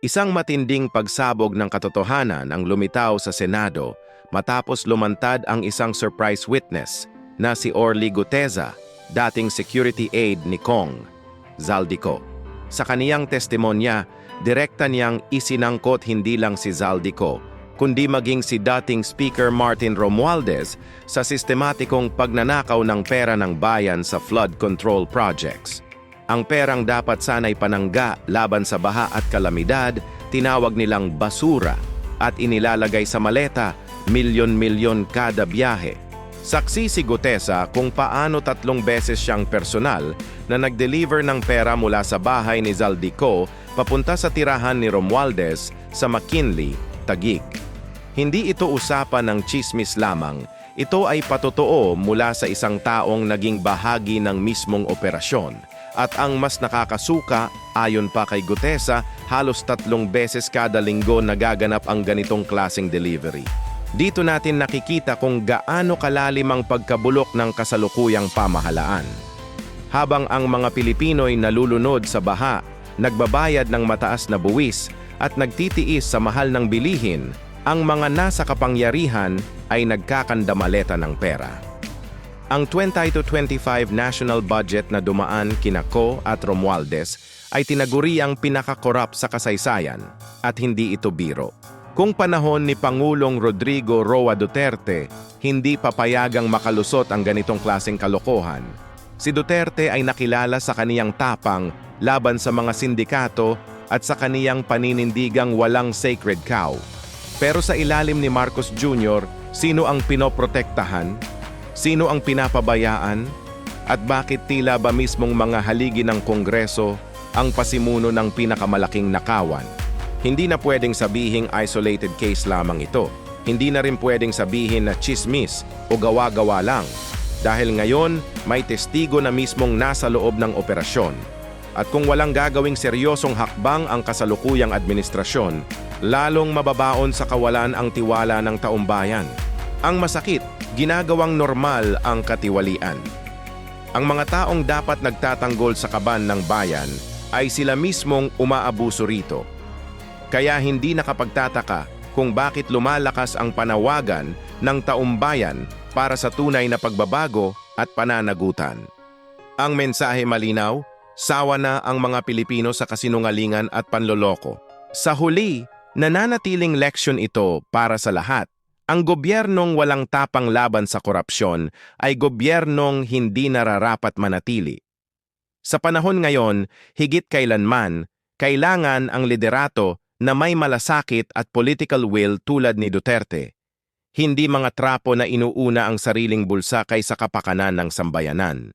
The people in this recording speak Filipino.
Isang matinding pagsabog ng katotohanan ang lumitaw sa Senado matapos lumantad ang isang surprise witness na si Orly Guteza, dating security aide ni Kong, Zaldico. Sa kaniyang testimonya, direkta niyang isinangkot hindi lang si Zaldico, kundi maging si dating Speaker Martin Romualdez sa sistematikong pagnanakaw ng pera ng bayan sa flood control projects. Ang perang dapat sanay panangga laban sa baha at kalamidad, tinawag nilang basura at inilalagay sa maleta, milyon-milyon kada biyahe. Saksi si Gutesa kung paano tatlong beses siyang personal na nag-deliver ng pera mula sa bahay ni Zaldico papunta sa tirahan ni Romualdez sa McKinley, Taguig. Hindi ito usapan ng chismis lamang, ito ay patotoo mula sa isang taong naging bahagi ng mismong operasyon. At ang mas nakakasuka, ayon pa kay Gutesa, halos tatlong beses kada linggo nagaganap ang ganitong klaseng delivery. Dito natin nakikita kung gaano kalalim ang pagkabulok ng kasalukuyang pamahalaan. Habang ang mga Pilipino'y nalulunod sa baha, nagbabayad ng mataas na buwis at nagtitiis sa mahal ng bilihin, ang mga nasa kapangyarihan ay nagkakandamaleta ng pera. Ang 20-25 national budget na dumaan kina Ko at Romualdez ay tinaguriang pinakakorap sa kasaysayan at hindi ito biro. Kung panahon ni Pangulong Rodrigo Roa Duterte, hindi papayagang makalusot ang ganitong klaseng kalokohan. Si Duterte ay nakilala sa kaniyang tapang laban sa mga sindikato at sa kaniyang paninindigang walang sacred cow. Pero sa ilalim ni Marcos Jr., sino ang pinoprotektahan? Sino ang pinapabayaan? At bakit tila ba mismong mga haligi ng Kongreso ang pasimuno ng pinakamalaking nakawan? Hindi na pwedeng sabihing isolated case lamang ito. Hindi na rin pwedeng sabihin na chismis o gawa-gawa lang. Dahil ngayon, may testigo na mismong nasa loob ng operasyon. At kung walang gagawing seryosong hakbang ang kasalukuyang administrasyon, lalong mababaon sa kawalan ang tiwala ng taumbayan. Ang masakit, ginagawang normal ang katiwalian. Ang mga taong dapat nagtatanggol sa kaban ng bayan ay sila mismong umaabuso rito. Kaya hindi nakapagtataka kung bakit lumalakas ang panawagan ng taumbayan para sa tunay na pagbabago at pananagutan. Ang mensahe malinaw, sawa na ang mga Pilipino sa kasinungalingan at panloloko. Sa huli, nananatiling leksyon ito para sa lahat. Ang gobyernong walang tapang laban sa korupsyon ay gobyernong hindi nararapat manatili. Sa panahon ngayon, higit kailanman, kailangan ang liderato na may malasakit at political will tulad ni Duterte. Hindi mga trapo na inuuna ang sariling bulsa kaysa kapakanan ng sambayanan.